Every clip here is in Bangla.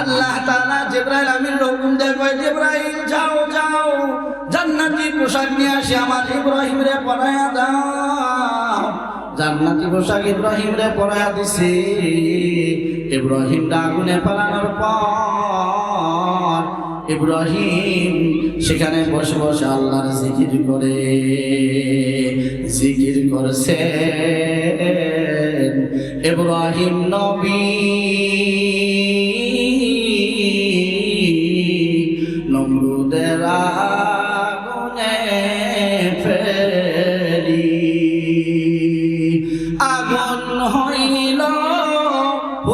আল্লাহ তাআলা জিবরাইল আমিন হুকুম দেয়, কয়, জিবরাইল, যাও যাও। জান্নাতি পোশাক নিয়ে আসি, আমার ইব্রাহিম রে পরায়া দাও। জান্নাতি পোশাক ইব্রাহিম রে পরায়া দিছে। ইব্রাহিম আগুনে পালানোর পর ইব্রাহিম সেখানে বসে বসে আল্লাহর জিকির করে, জিকির করছে ইব্রাহিম নবী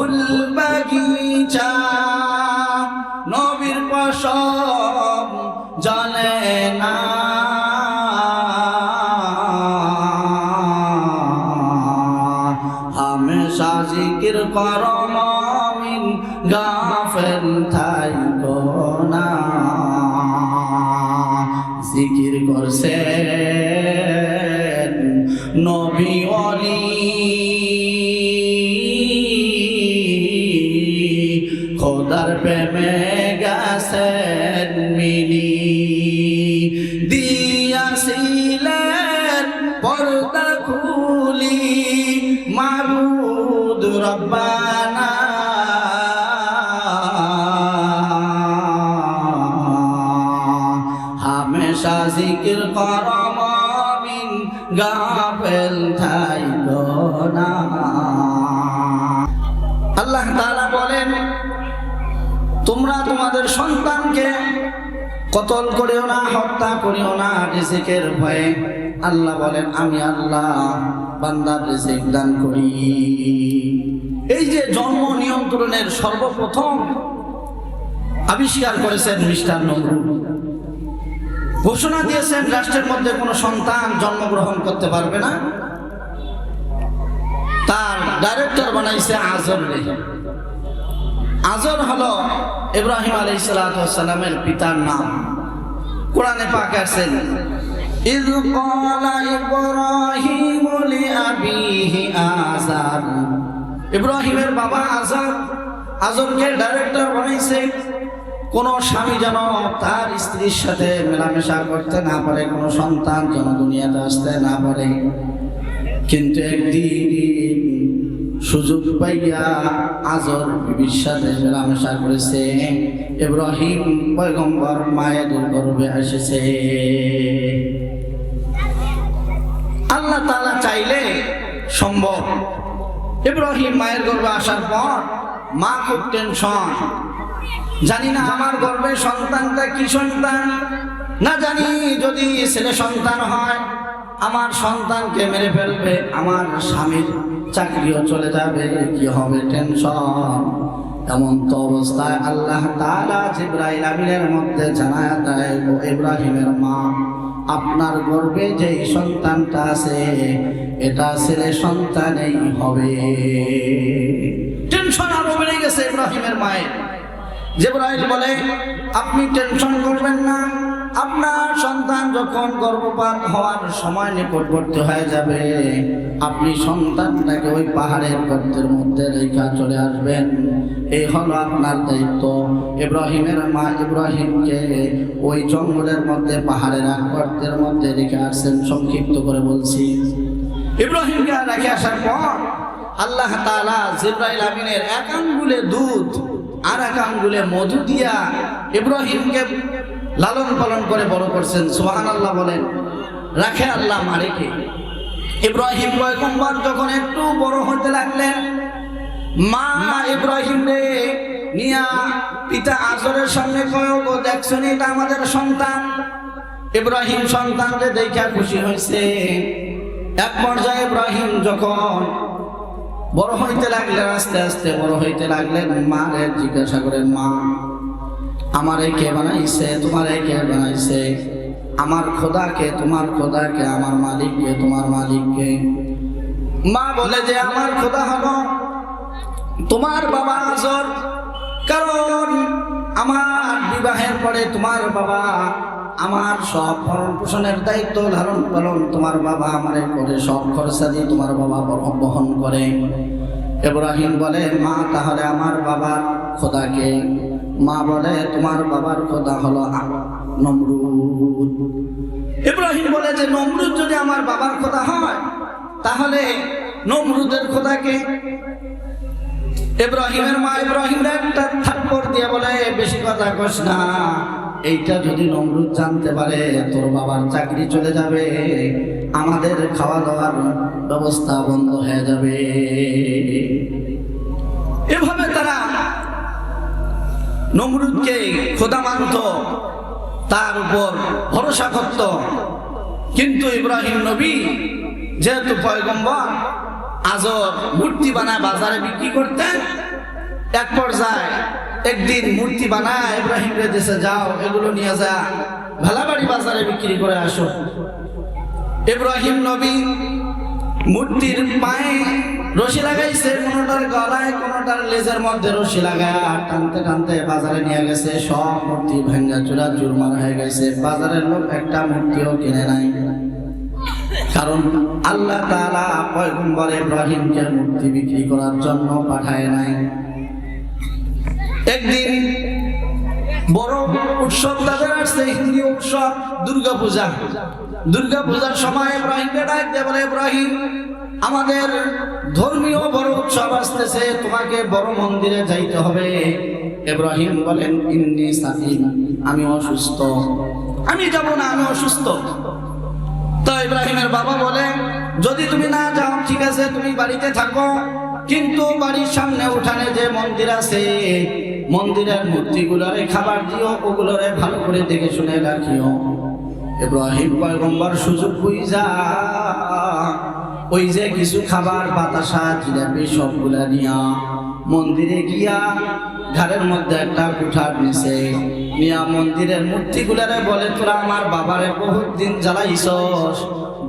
ফুল বাগিচা। মাবুদ রব্বানা। হামেশা জিকির কর মমিন, গাফেল থাইকো না। আল্লাহ তাআলা বলেন, তোমরা তোমাদের সন্তানকে কতল করিও না, হত্যা করিও না রিজিকের ভয়ে। আল্লাহ বলেন, আমি আল্লাহ বান্দার রিজিক দান করি। এই যে জন্ম নিয়ন্ত্রণের সর্বপ্রথম আবিষ্কার করেছেন মিস্টার নমরুদ ঘোষণা দিয়েছেন রাষ্ট্রের মধ্যে কোনো সন্তান জন্মগ্রহণ করতে পারবে না। তার ডাইরেক্টর বানাইছে আজর আজর হলো ইব্রাহিম আলাই সালামের পিতার নাম। কোরআনে পাক আছেন إذ قال إبراهيم لأبيه آزار ইব্রাহিমের বাবা আজার আজরকে ডাইরেক্টর বানাইছে কোন স্বামী যেন তার স্ত্রীর সাথে মেলামেশা করতে না পারে কোনো সন্তান যেন দুনিয়াতে আসতে না পারে কিন্তু একদিন সুযোগ পাইয়া আজর বিশ্বাসে মেলামেশা করেছে ইব্রাহিম পয়গম্বর মায়ের গর্বে এসেছে আল্লাহ তালা চাইলে সম্ভব। ইব্রাহিম মায়ের গর্বে আসার পর মা খুব টেনশন। জানি না আমার গর্বে সন্তানটা কি সন্তান? না জানি যদি ছেলে সন্তান হয়, আমার সন্তানকে মেরে ফেলবে, আমার স্বামীর চাকরিও চলে যাবে, কি হবে টেনশন? এমন তো অবস্থায় আল্লাহ তালা জিব্রাইল আমিনের মধ্যে জানায় দেয়, ও ইব্রাহিমের মা, আপনার গর্বে যে সন্তানটা আছে, এটা ছেলে সন্তানেই হবে। টেনশন আরও বেড়ে গেছে ইব্রাহিমের মায়ের। জিব্রাইল বলে, আপনি টেনশন করবেন না আপনার সন্তান যখন গর্ভপাত হওয়ার সময় নিকটবর্তী হয়ে যাবে, আপনি সন্তানটাকে ওই পাহাড়ের গর্তের মধ্যে রেখা চলে আসবেন। এই হলো আপনার দায়িত্ব। ইব্রাহিমের মা ইব্রাহিমকে ওই জঙ্গলের মধ্যে, পাহাড়ের গর্তের মধ্যে রেখে আসছেন, সংক্ষিপ্ত করে বলছি। ইব্রাহিমকে রেখে আসার পর আল্লাহ তাআলা জিব্রাইল আমিনের এক আঙ্গুলে দুধ আর এক আঙ্গুলে মধু দিয়া ইব্রাহিমকে লালন পালন করে বড় করছেন সোহান আল্লাহ বলেন। রাখে আল্লাহ মারেকে ইব্রাহিম পয়গম্বর যখন একটু বড় হতে লাগলেন, মা ইব্রাহিম রে নিয়া পিতা আজরের সামনে কয়ক দেখছেন এটা আমাদের সন্তান? ইব্রাহিম সন্তানকে দেখা খুশি হয়েছে। এক পর্যায়ে ইব্রাহিম যখন বড় হইতে লাগলেন, আস্তে আস্তে বড় হইতে লাগলেন মা রে জিজ্ঞাসা করেন, মা আমারে কে বানাইছে, তোমারে কে বানাইছে? আমার খোদাকে, তোমার খোদাকে, আমার মালিককে, তোমার মালিককে। মা বলে যে, আমার খোদা হলো তোমার বাবা আজর কারণ আমার বিবাহের পরে তোমার বাবা আমার সব ভরণ পোষণের দায়িত্ব ধারণ পালন তোমার বাবা আমারে করে, সব খরচা দিয়ে তোমার বাবা বহন- করে। ইব্রাহিম বলে, মা, তাহলে আমার বাবার খোদাকে মা বলে, তোমার বাবার খোদা হলো নমরুদ। ইব্রাহিম বলে যে, নমরুদ যদি আমার বাবার খোদা হয়, তাহলে নমরুদের খোদাকে ইব্রাহিমের মা ইব্রাহিম একটা থাপ্পড় দিয়ে বলে, বেশি কথা কস না, এইটা যদি নমরুদ জানতে পারে, তোর বাবার চাকরি চলে যাবে, আমাদের খাওয়া দাওয়ার ব্যবস্থা বন্ধ হয়ে যাবে। এভাবে নমরুদকে খোদা মানত তার উপর ভরসা করত। কিন্তু ইব্রাহিম নবী যেহেতু পয়গম্বর আজর মূর্তি বানায় বাজারে বিক্রি করতেন। এক পর্যায়ে একদিন মূর্তি বানায়, ইব্রাহিম দেশে যাও, এগুলো নিয়ে যা, ভেলাবাড়ি বাজারে বিক্রি করে আসো। ইব্রাহিম নবী মূর্তির পায়ে রশি লাগাইছে, কোনোটার গলায়, কোনোটার লেজের মধ্যে রশি লাগায় টানতে টানতে বাজারে নিয়ে গেছে, সব মূর্তি ভেঙ্গা চূড়া চুরমার হয়ে গেছে। বাজারের লোক একটা মূর্তিও কিনে নাই। কারণ আল্লাহ তাআলা পয়গম্বর ইব্রাহিমকে মূর্তি বিক্রি করার জন্য পাঠায় নাই। একদিন বড় উৎসব তাদের আসছে, হিন্দি উৎসব দুর্গা পূজা দুর্গা পূজার সময় ইব্রাহিমকে ডাক দিয়ে বলে আমাদের ধর্মীয় বড় উৎসব আসতেছে, তোমাকে বড় মন্দিরে যাইতে হবে। ইব্রাহিম বলেন, ইন্নি সাকিম আমি অসুস্থ। আমি যাব না, আমি অসুস্থ। তো ইব্রাহিমের বাবা বলে, যদি তুমি না যাও, ঠিক আছে, তুমি বাড়িতে থাকো। কিন্তু বাড়ির সামনে উঠানে যে মন্দির আছে, মন্দিরের মূর্তিগুলোরে খাবার দিও, ওগুলোরে ভালো করে দেখে শুনে রাখিও। ইব্রাহিম পয়গম্বর সুযোগ বুঝা, ওই যে কিছু খাবার, বাতাসা, জিলাপি, সবগুলা নিয়া মন্দিরে গিয়া ঘরের মধ্যে একটা কুঠার নিছে মিয়া মন্দিরের মূর্তিগুলারে বলে, তোরা আমার বাবারে বহুত দিন জ্বালাইছস,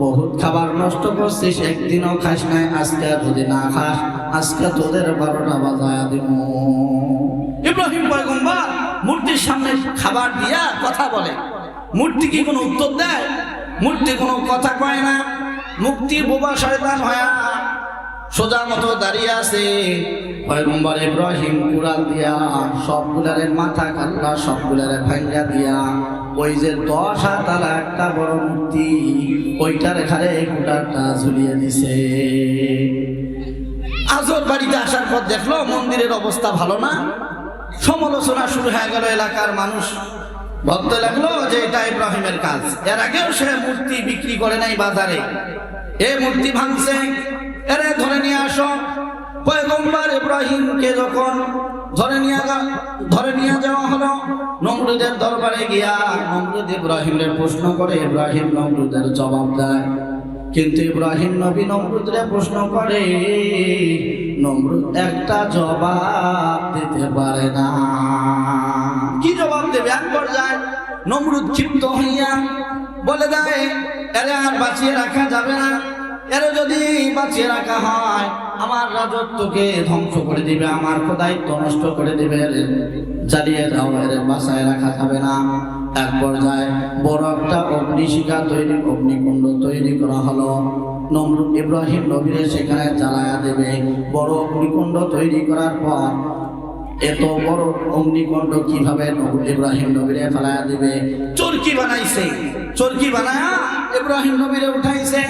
বহুত খাবার নষ্ট করছিস, একদিনও খাস নাই, আজকে যদি না খাস, আজকে তোদের বারোটা বাজায় দিব ইব্রাহিম পয়গম্বর মূর্তির সামনে খাবার দিয়া কথা বলে। মূর্তি কি কোনো উত্তর দেয়? মূর্তি কোনো কথা কয় না। মুক্তি বোবা শয়তান হয়া সোজা মতো দাঁড়িয়ে আছে। পয়গম্বর ইব্রাহিম কুড়াল দিয়া সবগুলারে মাথা কাল্লা সবগুলারে ভাঙ্গা দিয়া। ওই যে দশ হাতালা একটা বড় মূর্তি, ওইটার এখানে কুটারটা ঝুলিয়ে দিছে। আজর বাড়িতে আসার পর দেখল মন্দিরের অবস্থা ভালো না। সমালোচনা শুরু হয়ে গেল এলাকার মানুষ। ভাবতে লাগল যে এটা ইব্রাহিমের কাজ। এর আগেও সে মূর্তি বিক্রি করে নাই বাজারে। এ মূর্তি ভাঙছে। এরে ধরে নিয়ে আসো। পয়গম্বর ইব্রাহিমকে যখন ধরে নিয়ে ধরে নিয়ে যাওয়া হলো, নমরুদের দরবারে গিয়া নমরুদ ইব্রাহিমের প্রশ্ন করে, ইব্রাহিম নমরুদের জবাব দেয়। কিন্তু ইব্রাহিম নবী নমরুদরে প্রশ্ন করে, নমরুদ একটা জবাব দিতে পারে না। কি জবাব দেবে? এক পর্যায়ে নমরুদ ক্ষিপ্ত হইয়া বলে দেয়, এরে আর বাঁচিয়ে রাখা যাবে না। এরে যদি বাঁচিয়ে রাখা হয়, আমার রাজত্বকে ধ্বংস করে দিবে, আমার দায়িত্ব নষ্ট করে দিবে, জ্বালিয়ে দাও, এরে বাঁচায় রাখা যাবে না। এক পর্যায়ে বড় একটা অগ্নিশিখা তৈরি, অগ্নিকুণ্ড তৈরি করা হলো। নমরুদ ইব্রাহিম নবীরে সেখানে জ্বালায়া দেবে। বড় অগ্নিকুণ্ড তৈরি করার পর এত বড় অগ্নিকুণ্ড কীভাবে ইব্রাহিম নবীরে ফেলায়া দিবে? চরকি বানাইছে, চরকি বানায়া ইব্রাহিম নবীরে উঠাইছে।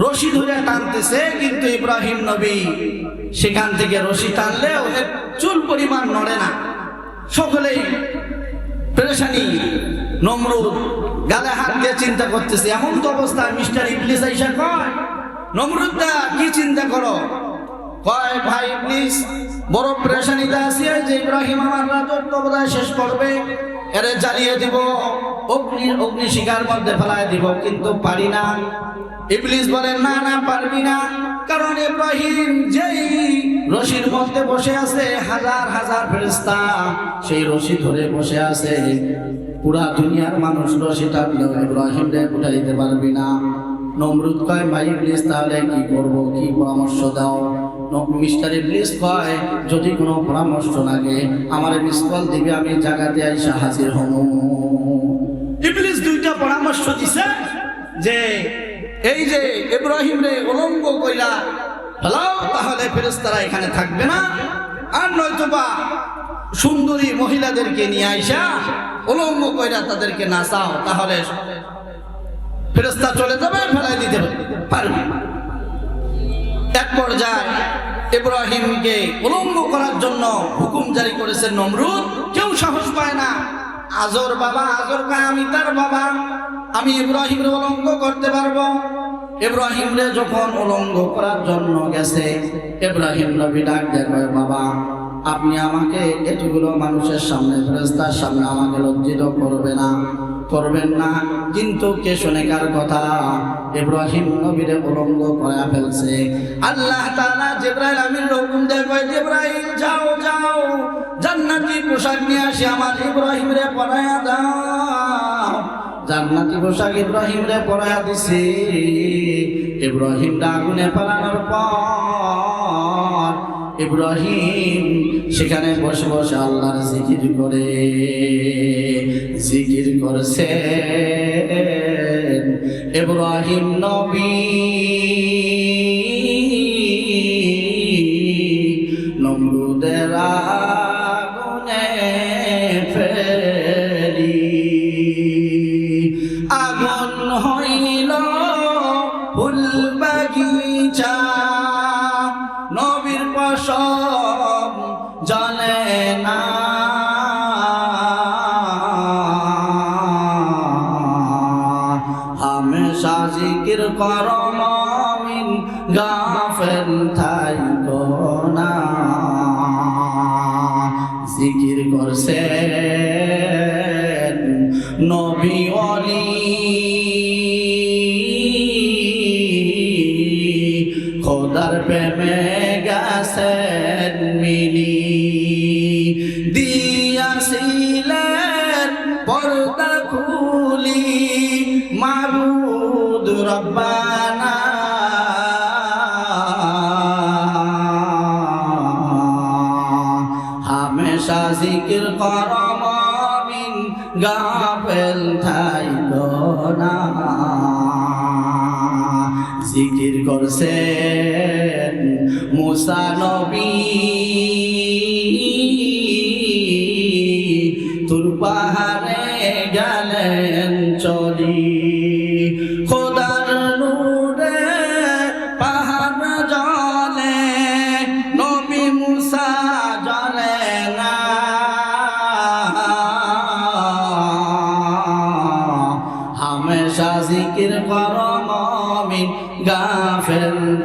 রশি ধরে টানতেছে, কিন্তু ইব্রাহিম নবী সেখান থেকে রশি টানলেও এর চুল পরিমাণ নড়ে না। সকলেই পেরেশানি, নমরুদ, গালে হাত দিয়ে চিন্তা করতেছে, এমন তো অবস্থা, মিস্টার ইবলিস আইসা কয়? নমরুদ দা কি চিন্তা করো? কয়, ভাই ইবলিস, বড় পেরেশানিতে আছি যে ইব্রাহিম আমার রাজত্ব বোধহয় শেষ করবে। এরে জ্বালিয়ে দিব, অগ্নি অগ্নি শিকার মধ্যে ফেলায় দিব, কিন্তু পারি না। ইবলিস বলেন, না না, পারবি না। কারণ ইব্রাহিম যেই রশির মধ্যে বসে আছে, হাজার হাজার ফেরেশতা সেই রশি ধরে বসে আছে। পুরা দুনিয়ার মানুষ রশি টানলেও ইব্রাহিম রে উঠাইতে পারবি না। নমরুদ কয়, ভাই ইবলিস, তাহলে কি করব? কি পরামর্শ দাও? মিস্টার ইবলিস কয়, যদি কোনো পরামর্শ লাগে, আমার মিস কল দিবে, আমি জায়গাতে আইসা হাজির হব ইবলিস দুইটা পরামর্শ দিছে যে এই যে ইব্রাহিম রে উলঙ্গ কইলা হ্যালো তাহলে ফেরেশতারা এখানে থাকবে না। আর নয়তোবা সুন্দরী মহিলাদেরকে নিয়ে আইসা উলঙ্গ কইরা তাদেরকে নাচাও, তাহলে ফেরেস্তা চলে যাবে, ফেলাই দিতে পারবে। এক পর্যায়ে ইব্রাহিমকে উলঙ্গ করার জন্য হুকুম জারি করেছে নমরুদ। কেউ সাহস পায় না। আজর বাবা, আজর আমি তার বাবা। আমি ইব্রাহিমের অলঙ্গ করতে পারব। ইব্রাহিম রে যখন অলঙ্গ করার জন্য গেছে, ইব্রাহিম নবী ডাক দেখবে বাবা, আপনি আমাকে এতগুলো মানুষের সামনে ফেরেস্তার সামনে আমাকে লজ্জিত করবে না, করবেন না। কিন্তু কে শুনে কার কথা? ইব্রাহিম নবীরে উলঙ্গ করা ফেলছে। আল্লাহ তাআলা জিব্রাইল আমিন হুকুম দেয় জিব্রাইল, যাও যাও জান্নাতি পোশাক নিয়ে আসি, আমার ইব্রাহিম রে পরায়া দাও। জান্নাতি পোশাক ইব্রাহিম রে পরায়া দিছে। ইব্রাহিম আগুনে পালানোর পর ইব্রাহিম সেখানে বসে বসে আল্লাহর জিকির করে। জিকির করছে ইব্রাহিম নবী। দিয়াছিলেন পর্দা খুলি, মাবুদ রব্বানা। হামেশা জিকির কর মমিন, গাফেল থাইল না। জিকির করছেন মুসা নবী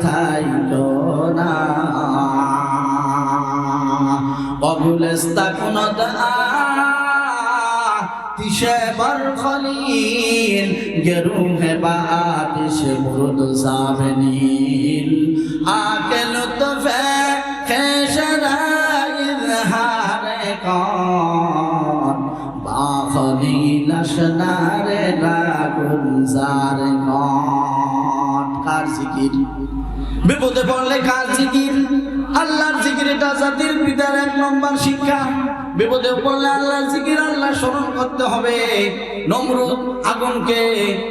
থাইল না। অগুলেস্তা কুনত তিসে বর খলিল গেরু হে বাতিসে মুরদ সাবনীল। আকে লুতফে খেশরা ইজহারে কন বা কন। কার জিকির? বিপদে পড়লে কার জিকির? আল্লাহর জিকির এটা জাতির পিতার এক নম্বর শিক্ষা। বিপদে পড়লে আল্লাহর জিকির আল্লাহ স্মরণ করতে হবে। নমরুদ আগুনকে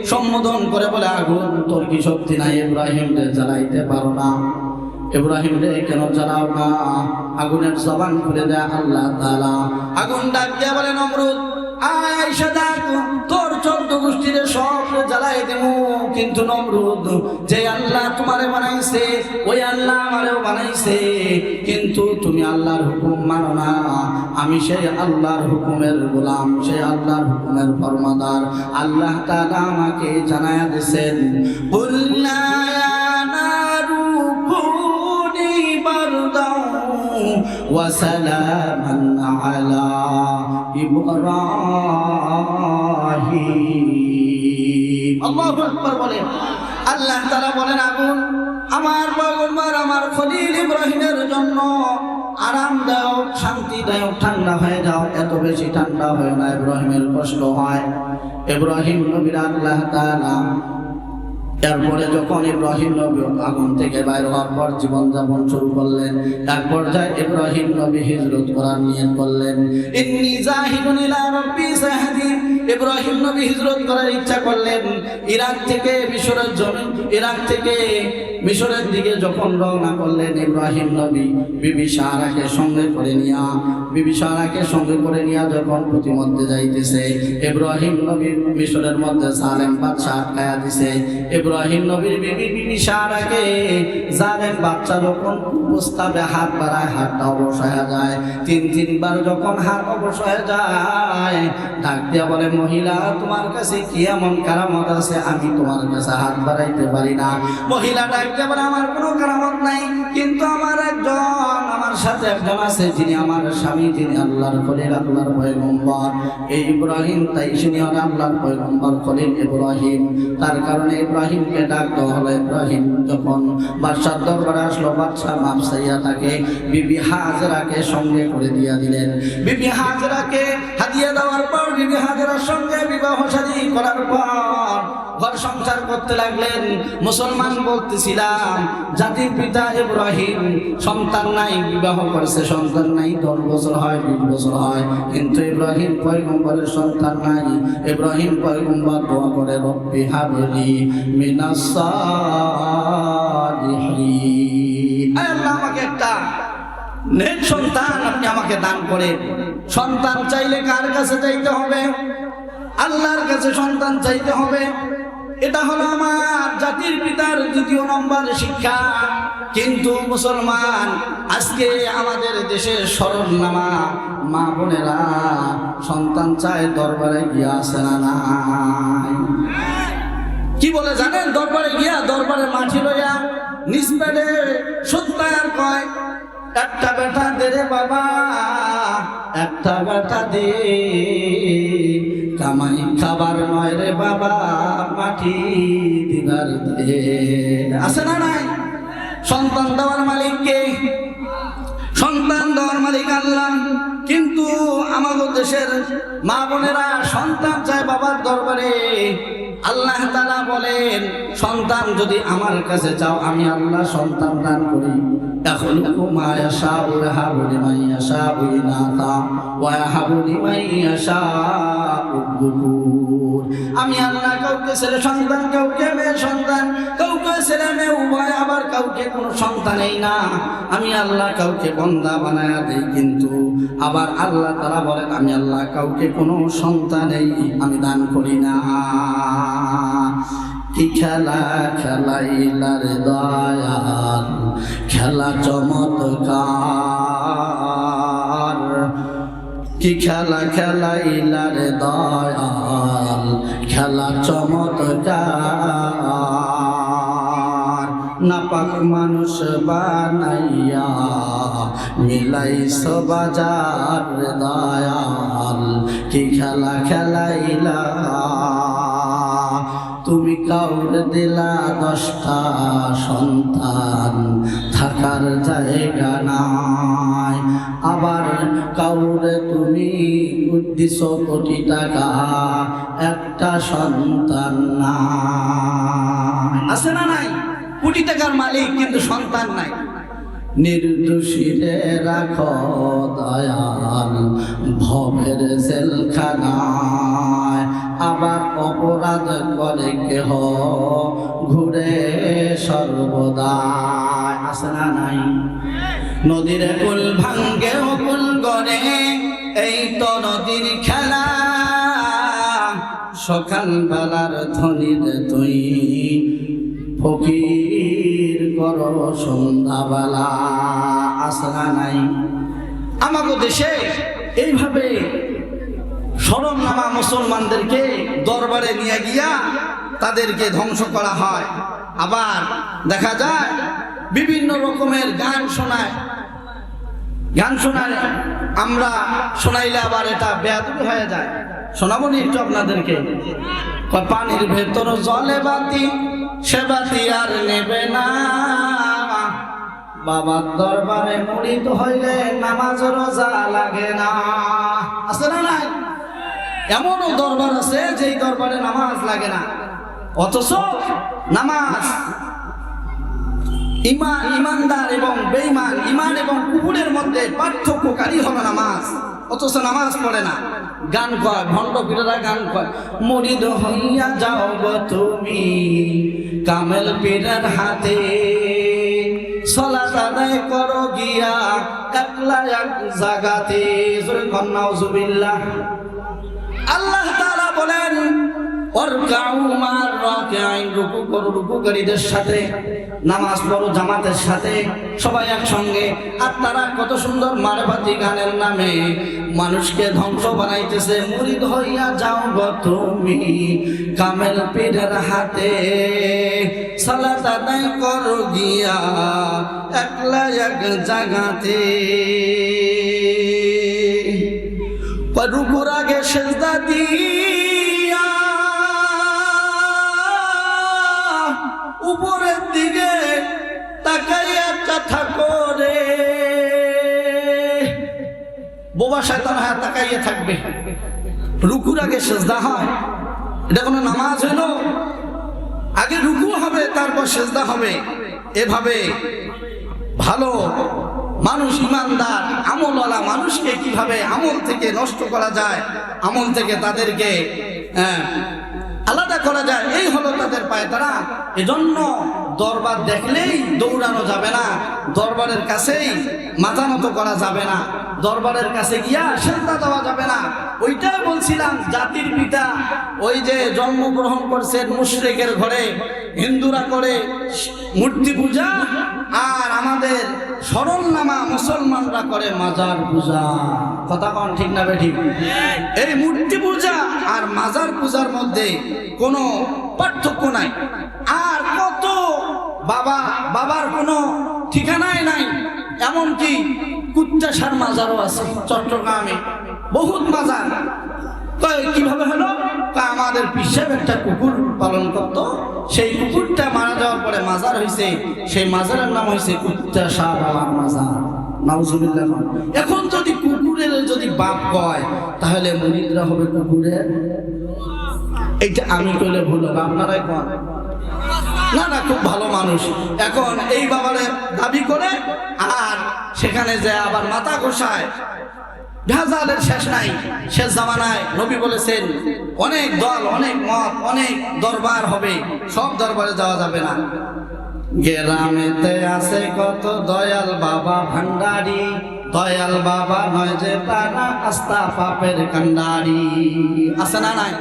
সম্বোধন করে বলে, আগুন, তোর কি শক্তি নাই? ইব্রাহিম জ্বালাইতে পারো না। ইব্রাহিম রে, কেন জ্বালাও না? আগুনের জবান খুলে দেয় আল্লাহ তাআলা। আগুন ডাক দিয়ে বলে, নমরুদ আয়সা, দেখ, তোর চোদ্দ গোষ্ঠীরে সব জ্বালাই দেব, কিন্তু নমরুদ, যে আল্লাহ তোমারে বানাইছে, ওই আল্লাহ আমারেও বানাইছে। কিন্তু তুমি আল্লাহর হুকুম মানো না। আমি সেই আল্লাহর হুকুমের গোলাম, সেই আল্লাহর হুকুমের ফরমাদার। আল্লাহ তারা আমাকে জানায়া দিয়েছেন কুল্লা সালামান আলা ইব্রাহিম আল্লাহু আকবার বলেন আল্লাহ তাআলা বলেন, আগুন আমার পয়গম্বর, আমার খলিল ইব্রাহিমের জন্য আরামদায়ক, শান্তিদায়ক ঠান্ডা হয়ে যাও। এত বেশি ঠান্ডা হয় না, ইব্রাহিমের কষ্ট হয়। ইব্রাহিম নবীর আল্লাহ তাআলা এরপরে যখন ইব্রাহিম নবী আগুন থেকে বাইর হওয়ার পর জীবনযাপন শুরু করলেন এক পর্যায়ে ইব্রাহিম নবী হিজরত করার নিয়ত করলেন। ইব্রাহিম নবী হিজরত করার ইচ্ছা করলেন। ইরাক থেকে মিশরের ইরাক থেকে মিশরের দিকে যখন রওনা করলেন, ইব্রাহিম নবী বিবি সারাকে সঙ্গে করে নিয়া, বিবি সারাকে সঙ্গে করে নিয়া যখন প্রতিমধ্যে যাইতেছে, ইব্রাহিম নবী মিশরের মধ্যে সালেম বাদশাহ আটকায়া দিছে। ইব্রাহিম নবীর বিবি বিবি সারাকে জালেম বাচ্চা যখন প্রস্তাবে হাত বাড়ায়, হাতটা অবশ হয়ে যায়। তিন, তিনবার যখন হাত অবশ হয়ে যায়, ডাক দিয়া বলে, মহিলা, তোমার কাছে কি এমন কারামত আছে? আমি তোমার কাছে হাত বাড়াইতে পারি না। মহিলা ডাক দিয়া বলে, আমার কোনো কারামত নাই, কিন্তু আমার একজন সাথে একজন আছে যিনি আমার স্বামী, যিনি আল্লাহর খলিল, আল্লাহর পয়গম্বর। এই ইব্রাহিম তাই শুনি আর আল্লাহর পয়গম্বর খলিল ইব্রাহিম। তার কারণে ইব্রাহিমকে ডাক দেওয়া হলো। ইব্রাহিম যখন বাদশার দরবারে আসলো বাদশাহ মাপসাইয়া তাকে বিবি হাজরাকে সঙ্গে করে দিয়া দিলেন। বিবি হাজরাকে হাদিয়া দেওয়ার পর বিবি সঙ্গে বিবাহ করার পর ঘর সংসার করতে লাগলেন। মুসলমান বলতেছিলাম, জাতির পিতা ইব্রাহিম, সন্তান নাই, বিবাহ করেছে, সন্তান নাই, দশ বছর হয়, বিশ বছর হয়, কিন্তু ইব্রাহিম পয়গম্বরের সন্তান নাই। ইব্রাহিম পয়গম্বর দোয়া করে, রব্বি হাবলি মিনাস সালিহিন। আল্লাহ, আমাকে একটা নেক সন্তান আমাকে দান করে। সন্তান চাইলে কার কাছে চাইতে হবে? আল্লাহর কাছে সন্তান চাইতে হবে। এটা হলো আমার জাতির পিতার দ্বিতীয় নম্বর শিক্ষা। কিন্তু মুসলমান, আজকে আমাদের দেশের স্মরণ নামা মা বোনেরা সন্তান চায় দরবারে গিয়া আসে না কি বলে জানেন? দরবারে গিয়া দরবারে মাঠি লইয়া নিজ পেটে সত্যায়ন কয়। একটা বেটা দে রে বাবা, একটা বেটা দে। কামাই খাবার নয় রে বাবা, মাটি দিবার দে। আছে না নাই? সন্তান দেওয়ার মালিককে, সন্তান দেওয়ার মালিক আল্লাহ। কিন্তু আমাদের দেশের মা বোনেরা সন্তান চায় বাবার দরবারে। আল্লাহ তালা বলেন, সন্তান যদি আমার কাছে চাও, আমি আল্লাহ সন্তান দান করি। এখন মায়া শাহ হাবুলি মাইয়া শাহ ইনাতা ওয়া হাবুলি মাইয়া শাহ আমি আল্লাহ কাউকে ছেলে সন্তান, কাউকে মেয়ে সন্তান, কাউকে ছেলে মেয়ে, উভয় আবার কাউকে কোনো সন্তানই না। আমি আল্লাহ কাউকে বন্দা বানায়া দেই, কিন্তু আবার আল্লাহ তারা বলেন, আমি আল্লাহ কাউকে কোনো সন্তানেই আমি দান করি না। কি খেলা খেলাইলার দয়াল? খেলা চমৎকার। কি খেলা খেলাইলার দয়াল? খেলা চমৎকার। নাপাক মানুষ বানাইয়া মিলাইছ বাজার দয়াল। কি খেলা খেলাইলা তুমি কাউরে দিলা দশটা সন্তান, থাকার জায়গা নাই। আবার কাউরে তুমি দিছ কোটি টাকা, একটা সন্তান আছে না নাই? কোটি টাকার মালিক কিন্তু সন্তান নাই। নির্দোষীরে রাখ দয়াল, ভবের জেলখানায়। আবার অপরাধ করে কেহ ঘুরে সর্বদা। আছে না নাই? নদীর কুল ভাঙ্গে কুল গড়ে, এই তো নদীর খেলা। সকাল বেলার ধনির তুই ফকির কর সন্ধ্যাবেলা। আসরা নাই? আমাকে দেশে এইভাবে সরম নামা মুসলমানদেরকে দরবারে নিয়ে গিয়া তাদেরকে ধ্বংস করা হয়। আবার দেখা যায় বিভিন্ন রকমের গান শোনায়। গান শোনায়। আমরা শোনাইলে আবার এটা বেয়াদবি হয়ে যায়। শোনাবো নি একটু আপনাদেরকে? পানির ভেতর জলে বাতি, সে বাতি আর নেবে না। বাবার দরবারে মুড়িদ হইলে নামাজ রোজা লাগে না। না নাই? এমনও দরবার আছে যেই দরবারে নামাজ লাগে না। অথচ নামাজ ইমান, ইমানদার এবং বেঈমান ইমান এবং কুকুরের মধ্যে পার্থক্যকারী হলো নামাজ। অথচ নামাজ পড়ে না। গান কয়, ভণ্ড পীরেরা গান কয়, মরিদ হইয়া যাও গো তুমি, কামেল পীরের হাতে। সলাত আদায় করো গিয়া একলা এক জাগাতে। জুবিল্লাহ আল্লাহ তাআলা বলেন সাথে, নামাজ জামাতের সাথে, সবাই একসঙ্গে। আর তারা কত সুন্দর গানের নামে মানুষকে ধ্বংস বানাইতেছে। মুরিদ হইয়া যাও গো কামেল পীরের হাতে। সালাত আদায় করো গিয়া, একলা এক জাগাতে। রুকুর আগে সেজদা দিয়া। উপরের দিকে তাকাইয়া কথা করে। বোবা শয়তান হাত তাকাইয়ে থাকবে। রুকুর আগে সেজদা হয়। এটা কোনো নামাজ হলো আগে রুকু হবে, তারপর সেজদা হবে। এভাবে ভালো মানুষ ইমানদার আমলওয়ালা মানুষকে কীভাবে আমল থেকে নষ্ট করা যায় আমল থেকে তাদেরকে হ্যাঁ, আলাদা করা যায় এই হলো তাদের পায়ে তারা। এজন্য দরবার দেখলেই দৌড়ানো যাবে না দরবারের কাছেই মাথা নত করা যাবে না দরবারের কাছে গিয়া সেজদা দেওয়া যাবে না। ওইটাই বলছিলাম জাতির পিতা ওই যে জন্মগ্রহণ করছেন মুশরিকের ঘরে হিন্দুরা করে মূর্তি পূজা আর আমাদের স্মরণ নামা মুসলমানরা করে মাজার পূজা। কথা কন ঠিক না ঠিক এই মূর্তি পূজা আর মাজার পূজার মধ্যে কোনো পার্থক্য নাই। আর কত বাবা, বাবার কোনো ঠিকানাই নাই। এমনকি কুত্তাসার মাজারও আছে চট্টগ্রামে। বহুত মাজার। কয়, কীভাবে হলো? কয়, আমাদের পিসের একটা কুকুর পালন করতো। সেই কুকুরটা মারা যাওয়ার পরে মাজার হয়েছে সেই মাজারের নাম হয়েছে কুত্তা শাহ বাবার মাজার। নাউজুবিল্লাহ। এখন যদি কুকুরের যদি বাপ কয় তাহলে মুরিদরা হবে কুকুরের? এইটা আমি কইলে ভুল হবে, আপনারাই কন। না না, খুব ভালো মানুষ। এখন এই বাবারে দাবি করে, আর সেখানে যে আবার মাথা ঘোষায় ভেজালের শেষ নাই, শেষ জামানায় নবী বলেছেন, অনেক দল, অনেক মত, অনেক দরবার হবে, সব দরবারে যাওয়া যাবে না। গেরামেতে আছে কত দয়াল বাবা ভান্ডারি, দয়াল বাবা নয় যে তারা আস্তা পাপের কান্ডারি আছে না নাই?